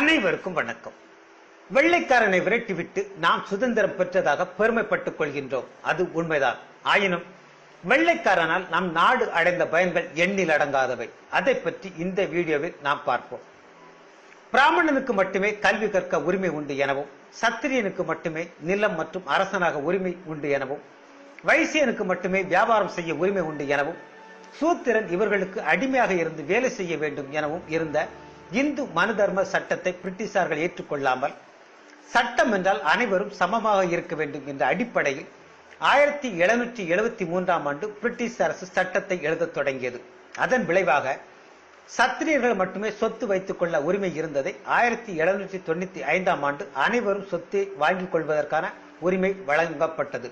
அனைவருக்கும் வணக்கம். வெள்ளைக்காரனை விரட்டிவிட்டு நாம் சுதந்திரம் பெற்றதாக பெருமைப்பட்டுக் கொள்கின்றோம். அது உண்மைதான். ஆயினும் வெள்ளைக்காரனால் நம் நாடு அடைந்த பயன்கள் எண்ணில் அடங்காதவை. அதை பற்றி இந்த வீடியோவில் நாம் பார்ப்போம். பிராமணனுக்கு மட்டுமே கல்வி கற்க உரிமை உண்டு எனவும் சத்திரியனுக்கு மட்டுமே நிலம் மற்றும் அரசனாக உரிமை உண்டு எனவும் வைசியனுக்கு மட்டுமே வியாபாரம் செய்ய உரிமை உண்டு எனவும் சூத்திரன் இவர்களுக்கு அடிமையாக இருந்து வேலை செய்ய வேண்டும் எனவும் இருந்த இந்து மனு தர்ம சட்டத்தை பிரிட்டிஷார்கள் ஏற்றுக்கொள்ளாமல் சட்டம் என்றால் அனைவரும் சமமாக இருக்க வேண்டும் என்ற அடிப்படையில் ஆயிரத்தி எழுநூற்றி எழுபத்தி மூன்றாம் ஆண்டு பிரிட்டிஷ் அரசு சட்டத்தை எழுதத் தொடங்கியது. அதன் விளைவாக சத்திரியர்கள் மட்டுமே சொத்து வைத்துக் கொள்ள உரிமை இருந்ததை ஆயிரத்தி எழுநூற்றி தொண்ணூத்தி ஐந்தாம் ஆண்டு அனைவரும் சொத்தை வாங்கிக் கொள்வதற்கான உரிமை வழங்கப்பட்டது.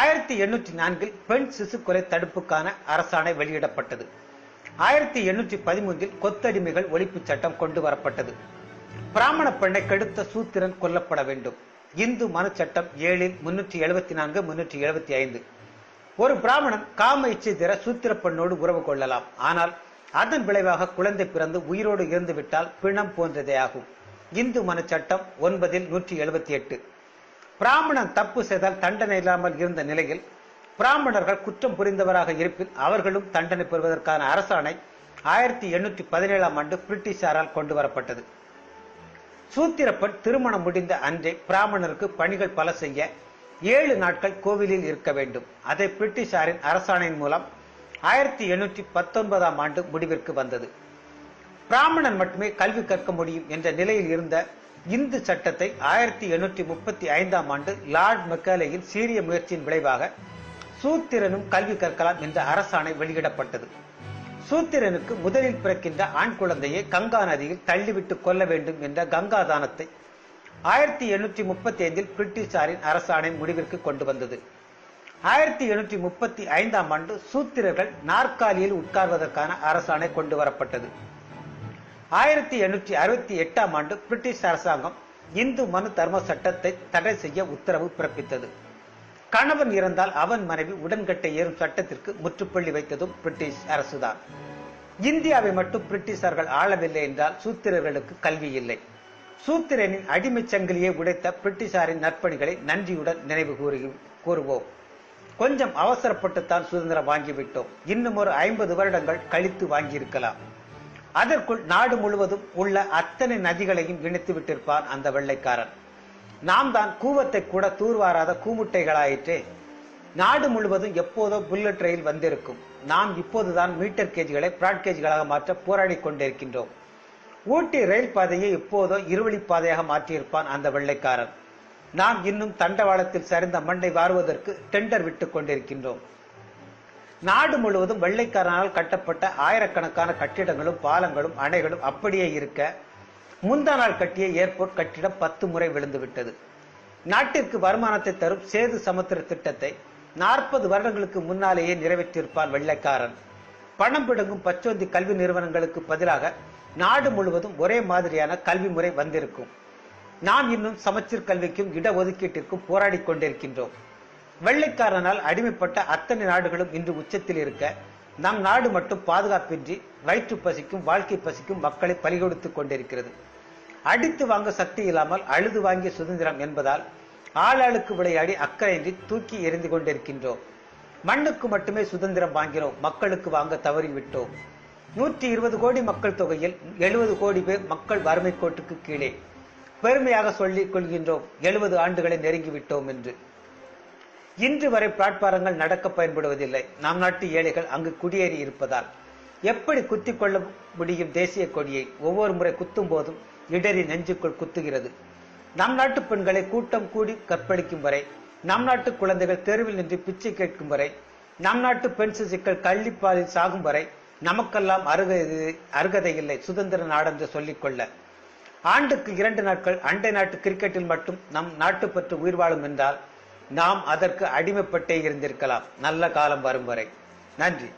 ஆயிரத்தி எண்ணூற்றி நான்கில் பெண் சிசு கொலை தடுப்புக்கான அரசாணை வெளியிடப்பட்டது. ஆயிரத்தி எண்ணூற்றி பதிமூன்றில் கொத்தடிமைகள் ஒழிப்பு சட்டம் கொண்டு வரப்பட்டது. பிராமண பெண்ணை கெடுத்த சூத்திரன் கொல்லப்பட வேண்டும். இந்து மனு சட்டம் ஏழில் முன்னூற்றி எழுபத்தி நான்கு முன்னூற்றி எழுபத்தி ஐந்து. ஒரு பிராமணன் காம இச்சை தர சூத்திர பெண்ணோடு உறவு கொள்ளலாம். ஆனால் அதன் விளைவாக குழந்தை பிறந்து உயிரோடு இருந்துவிட்டால் பிணம் போன்றதே ஆகும். இந்து மனு சட்டம் ஒன்பதில் நூற்றி எழுபத்தி எட்டு. பிராமணன் தப்பு செய்தால் தண்டனை இல்லாமல் இருந்த நிலையில் பிராமணர்கள் குற்றம் புரிந்தவராக இருப்பின் அவர்களும் தண்டனை பெறுவதற்கான அரசாணை ஆயிரத்தி எண்ணூற்றி பதினேழாம் ஆண்டு பிரிட்டிஷாரால் கொண்டு வரப்பட்டது. சூத்திரப்பன் திருமணம் முடிந்த அன்றே பிராமணருக்கு பணிகள் பல செய்ய ஏழு நாட்கள் கோவிலில் இருக்க வேண்டும். அதை பிரிட்டிஷாரின் அரசாணையின் மூலம் ஆயிரத்தி எண்ணூற்றி பத்தொன்பதாம் ஆண்டு முடிவிற்கு வந்தது. பிராமணன் மட்டுமே கல்வி கற்க முடியும் என்ற நிலையில் இருந்த இந்து சட்டத்தை ஆயிரத்தி எண்ணூற்றி முப்பத்தி ஐந்தாம் ஆண்டு லார்ட் மெக்காலேயின் சீரிய முயற்சியின் விளைவாக சூத்திரனும் கல்வி கற்கலாம் என்ற அரசாணை வெளியிடப்பட்டது. சூத்திரனுக்கு முதலில் பிறக்கின்ற ஆண் குழந்தையை கங்கா நதியில் தள்ளிவிட்டு கொல்ல வேண்டும் என்ற கங்கா தானத்தை ஆயிரத்தி எண்ணூற்றி முப்பத்தி ஐந்தில் பிரிட்டிஷாரின் அரசாணை முடிவிற்கு கொண்டு வந்தது. ஆயிரத்தி எண்ணூற்றி முப்பத்தி ஐந்தாம் ஆண்டு சூத்திரர்கள் நாற்காலியில் உட்கார்வதற்கான அரசாணை கொண்டு வரப்பட்டது. ஆயிரத்தி எண்ணூற்றி அறுபத்தி எட்டாம் ஆண்டு பிரிட்டிஷ் அரசாங்கம் இந்து மனு தர்ம சட்டத்தை தடை செய்ய உத்தரவு பிறப்பித்தது. கணவன் இறந்தால் அவன் மனைவி உடன்கட்டை ஏறும் சட்டத்திற்கு முற்றுப்புள்ளி வைத்ததும் பிரிட்டிஷ் அரசுதான். இந்தியாவை மட்டும் பிரிட்டிஷார்கள் ஆளவில்லை என்றால் சூத்திரர்களுக்கு கல்வி இல்லை. சூத்திரனின் அடிமைச் சங்கிலியை உடைத்த பிரிட்டிஷாரின் நற்பணிகளை நன்றியுடன் நினைவு கூறி கூறுவோம். கொஞ்சம் அவசரப்பட்டுத்தான் சுதந்திரம் வாங்கிவிட்டோம். இன்னும் ஒரு ஐம்பது வருடங்கள் கழித்து வாங்கியிருக்கலாம். அதற்குள் நாடு முழுவதும் உள்ள அத்தனை நதிகளையும் இணைத்து விட்டிருப்பான் அந்த வெள்ளைக்காரன். நாம் தான் கூவத்தை கூட தூர்வாராத கூமுட்டைகளாயிற்றே. நாடு முழுவதும் எப்போதோ புல்லட் ரயில் வந்திருக்கும். நாம் இப்போதுதான் மீட்டர் கேஜ்களை பிராட் கேஜ்களாக மாற்ற போராடி கொண்டிருக்கின்றோம். ஊட்டி ரயில் பாதையை எப்போதோ இருவழி பாதையாக மாற்றியிருப்பான் அந்த வெள்ளைக்காரன். நாம் இன்னும் தண்டவாளத்தில் சரிந்த மண்ணை வாருவதற்கு டெண்டர் விட்டுக் கொண்டிருக்கின்றோம். நாடு முழுவதும் வெள்ளைக்காரனால் கட்டப்பட்ட ஆயிரக்கணக்கான கட்டிடங்களும் பாலங்களும் அணைகளும் அப்படியே இருக்க முந்தா நாள் கட்டிய ஏர்போர்ட் கட்டிடம் பத்து முறை விழுந்து விட்டது நாட்டிற்கு வருமானத்தை தரும் சேது சமுத்திர திட்டத்தை நாற்பது வருடங்களுக்கு முன்னாலேயே நிறைவேற்றியிருப்பார் வெள்ளைக்காரன். பணம் பிடுங்கும் பச்சோந்தி கல்வி நிறுவனங்களுக்கு பதிலாக நாடு முழுவதும் ஒரே மாதிரியான கல்வி முறை வந்திருக்கும். நாம் இன்னும் சமச்சீர் கல்விக்கும் இடஒதுக்கீட்டிற்கும் போராடி கொண்டிருக்கின்றோம். வெள்ளைக்காரனால் அடிமைப்பட்ட அத்தனை நாடுகளும் இன்று உச்சத்தில் இருக்க நம் நாடு மட்டும் பாதுகாப்பின்றி வயிற்று பசிக்கும் வாழ்க்கை பசிக்கும் மக்களை பலிகொடுத்துக் கொண்டிருக்கிறது. அடித்து வாங்க சக்தி இல்லாமல் அழுது வாங்கிய சுதந்திரம் என்பதால் ஆளாளுக்கு விளையாடி அக்கறையின்றி தூக்கி எறிந்து கொண்டிருக்கின்றோம். மண்ணுக்கு மட்டுமே சுதந்திரம் வாங்கினோம் மக்களுக்கு வாங்க தவறிவிட்டோம் நூற்றி இருபது கோடி மக்கள் தொகையில் எழுபது கோடி பேர் மக்கள் வறுமை கோட்டுக்கு கீழே. பெருமையாக சொல்லிக் கொள்கின்றோம். எழுபது ஆண்டுகளை நெருங்கிவிட்டோம் என்று. இன்று வரை பிளாட்பாரங்கள் நடக்க பயன்படுவதில்லை. நம் நாட்டு ஏழைகள் அங்கு குடியேறி இருப்பதால். எப்படி குத்திக் கொள்ள முடியும் தேசிய கொடியை? ஒவ்வொரு முறை குத்தும் போதும் இடறி நெஞ்சுக்குள் குத்துகிறது. நம் நாட்டு பெண்களை கூட்டம் கூடி கற்பழிக்கும் வரை நம் நாட்டு குழந்தைகள் தெருவில் நின்று பிச்சை கேட்கும் வரை நம் நாட்டு பெண் சிசுக்கள் கள்ளிப்பாலில் சாகும் வரை நமக்கெல்லாம் அருகதை அருகதை இல்லை சுதந்திர நாடென்று சொல்லிக்கொள்ள ஆண்டுக்கு இரண்டு நாட்கள் அண்டை நாட்டு கிரிக்கெட்டில் மட்டும் நம் நாட்டு பற்று உயிர் வாழும் என்றால் நாம் அதற்கு அடிமைப்பட்டே இருந்திருக்கலாம். நல்ல காலம் வரும் வரை. நன்றி.